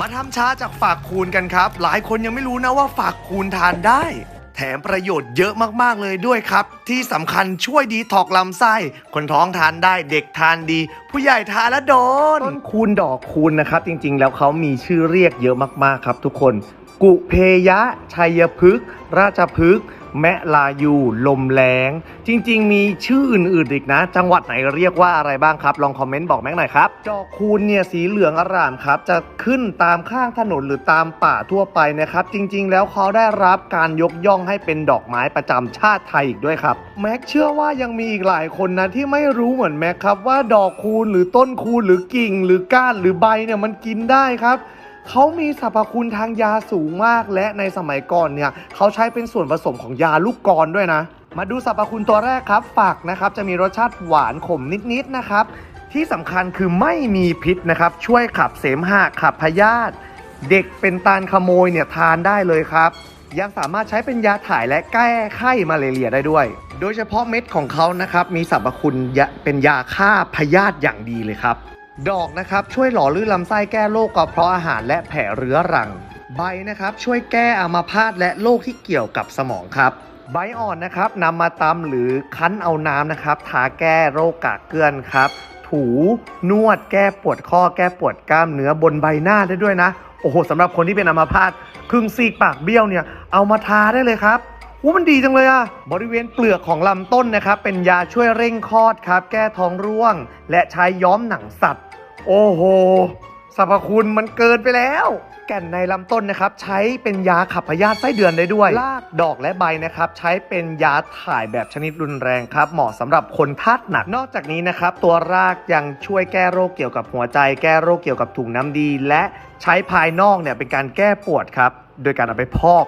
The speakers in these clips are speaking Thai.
มาทำชาจากฝากคูณกันครับ หลายคนยังไม่รู้นะว่าฝากคูณทานได้ แถมประโยชน์เยอะมากๆเลยด้วยครับ ที่สำคัญช่วยดีถอกลำไส้ คนท้องทานได้เด็กทานดี ผู้ใหญ่ทานแล้วโดน ต้นคูณดอกคูณนะครับ จริงๆ แล้วเขามีชื่อเรียกเยอะมากๆครับ ทุกคน กุเพยะ ชัยพฤกษ์ราชพฤกษ์ แมลายู ลมแรงจริง ๆ มีชื่ออื่นๆอีกนะ จังหวัดไหนเรียกว่าอะไรบ้างครับ ลองคอมเมนต์บอกแม็กหน่อยครับ ดอกคูณเนี่ยสีเหลืองอร่ามครับ จะขึ้นตามข้างถนนหรือตามป่าทั่วไปนะครับ จริง ๆ แล้วเขาได้รับการยกย่องให้เป็นดอกไม้ประจำชาติไทยอีกด้วยครับ แม็กเชื่อว่ายังมีอีกหลายคนนะที่ไม่รู้เหมือนแม็กครับว่าดอกคูณหรือต้นคูณหรือกิ่ง หรือก้านหรือใบเนี่ยมันกินได้ครับ เขามีสรรพคุณทางยาสูงมาก และในสมัยก่อนเนี่ยเขาใช้เป็นส่วนผสมของยาลูกกรด้วยนะ มาดูสรรพคุณตัวแรกครับ ฝักนะครับ จะมีรสชาติหวานขมนิดๆนะครับ ที่สำคัญคือไม่มีพิษนะครับ ช่วยขับเสมหะขับพยาธิเด็กเป็นตาลขโมยเนี่ยทานได้เลยครับ ยังสามารถใช้เป็นยาถ่ายและแก้ไข้มาเลเรียได้ด้วย โดยเฉพาะเม็ดของเขานะครับ มีสรรพคุณเป็นยาฆ่าพยาธิอย่างดีเลยครับ ดอกนะครับช่วยหล่อลื่นลำไส้แก้โรคกระเพาะอาหารและแผลเรื้อรัง ใบนะครับช่วยแก้อัมาพาตและโรคที่เกี่ยวกับสมองครับ ใบอ่อนนะครับนำมาตำหรือคั้นเอาน้ำนะครับทาแก้โรคกากเกลื่อนครับ ถูนวดแก้ปวดข้อแก้ปวดกล้ามเนื้อบนใบหน้าได้ด้วยนะ โอ้โหสำหรับคนที่เป็นอัมาพาตครึ่งซีกปากเบี้ยวเนี่ยเอามาทาได้เลยครับ อู้มันดีจังเลยอะบริเวณเปลือกของลำต้นนะครับ เป็นยาช่วยเร่งคลอดครับ แก้ท้องร่วง และใช้ย้อมหนังสัตว์ โอ้โหสรรพคุณมันเกินไปแล้ว แก่นในลำต้นนะครับ ใช้เป็นยาขับพยาธิไส้เดือนได้ด้วยรากดอกและใบนะครับ ใช้เป็นยาถ่ายแบบชนิดรุนแรงครับ เหมาะสำหรับคนธาตุหนักนอกจากนี้นะครับ ตัวรากยังช่วยแก้โรคเกี่ยวกับหัวใจ แก้โรคเกี่ยวกับถุงน้ำดี และใช้ภายนอกเนี่ยเป็นการแก้ปวดครับ โดยการเอาไปพอก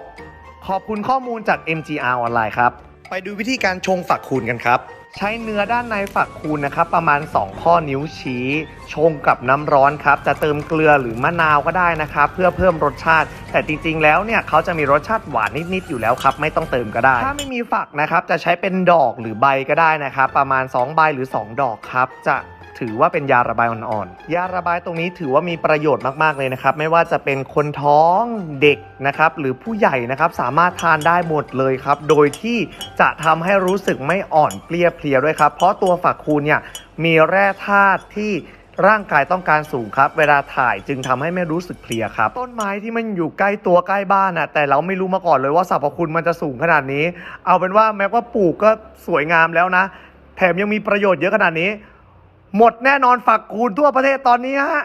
ขอบคุณข้อมูลจาก MGR ออนไลน์ครับ ไปดูวิธีการชงฝักคูณกันครับ ใช้เนื้อด้านในฝักคูณนะครับ ประมาณ 2 ข้อนิ้วชี้ ชงกับน้ำร้อนครับ จะเติมเกลือหรือมะนาวก็ได้นะครับ เพื่อเพิ่มรสชาติ แต่จริงๆ แล้วเนี่ยเขาจะมีรสชาติหวานนิดๆ อยู่แล้วครับ ไม่ต้องเติมก็ได้ ถ้าไม่มีฝักนะครับ จะใช้เป็นดอกหรือใบก็ได้นะครับ ประมาณ 2 ใบหรือ 2 ดอกครับ จะ ถือว่าเป็นยาระบายอ่อนๆ ยาระบายตรงนี้ถือว่ามีประโยชน์มากๆเลยนะครับ ไม่ว่าจะเป็นคนท้องเด็กนะครับ หรือผู้ใหญ่นะครับ สามารถทานได้หมดเลยครับ โดยที่จะทำให้รู้สึกไม่อ่อนเปรี้ยเพลียด้วยครับ เพราะตัวฝักคูณเนี่ยมีแร่ธาตุที่ร่างกายต้องการสูงครับ เวลาถ่ายจึงทำให้ไม่รู้สึกเพลียครับ ต้นไม้ที่มันอยู่ใกล้ตัวใกล้บ้านนะแต่เราไม่รู้มาก่อนเลยว่าสรรพคุณมันจะสูงขนาดนี้ เอาเป็นว่าแม้ว่าปลูกก็สวยงามแล้วนะ แถมยังมีประโยชน์เยอะขนาดนี้ หมดแน่นอนฝักคูณทั่วประเทศตอนนี้ฮะ